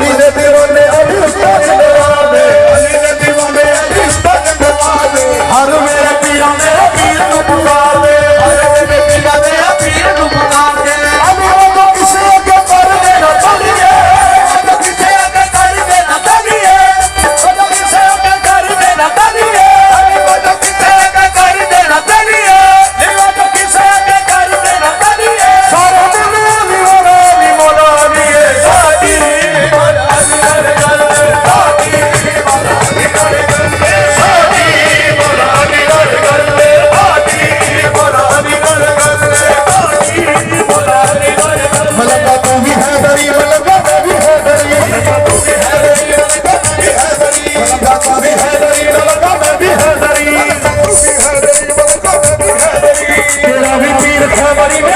মিলবে Everybody,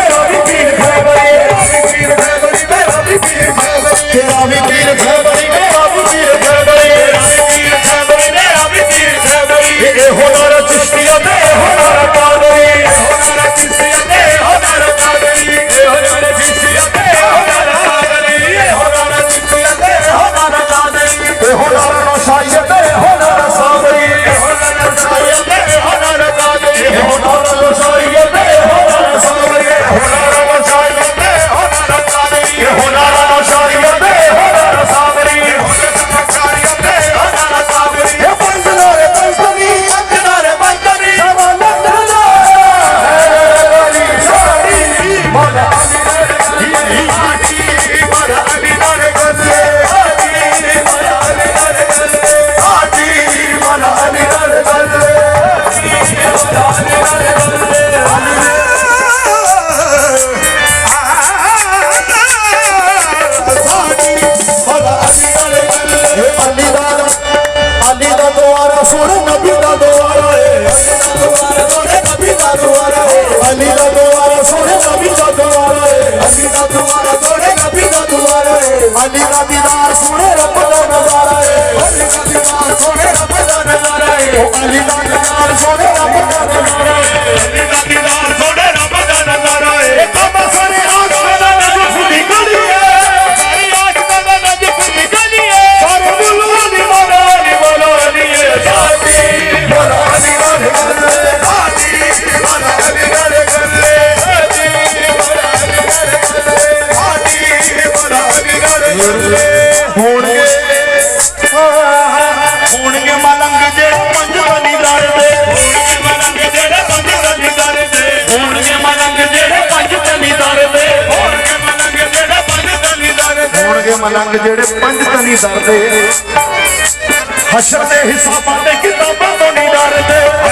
ਸੋਹਣੇ ਨਬੀ ਦਾ ਦੁਆਰਾ ਏ ਦੁਆਰਾ ਨਬੀ ਦਾ ਦੁਆਰਾ ਏ। ਅਲੀ ਦਾ ਦੁਆਰਾ ਸੋਹਣੇ ਨਬੀ ਦਾ ਦੁਆਰਾ ਏ। ਅਲੀ ਦਾ ਦੁਆਰਾ ਸੋਹਣੇ ਨਬੀ ਦਾ ਦੁਆਰਾ ਏ। ਅਲੀ ਦਾ ਦੀਦਾਰ ਸੋਹਣੇ ਰੱਬ ਦਾ ਨਜ਼ਾਰਾ ਏ। ਅਲੀ ਦਾ ਦੀਦਾਰ ਸੋਹਣੇ ਰੱਬ ਦਾ ਨਜ਼ਾਰਾ ਏ। ਅਲੀ ਦਾ ਦੀਦਾਰ ਸੋਹਣੇ ਰੱਬ ਦਾ ਦਰਦੇ ਮਲੰਗ ਜਿਹੜੇ ਪੰਜ ਤਨੀ ਡਰਦੇ ਹਸ਼ਰ ਦੇ ਹਿਸਾਬਾਂ ਤੇ ਕਿਤਾਬਾਂ ਤੋਂ ਨਹੀਂ ਡਰਦੇ।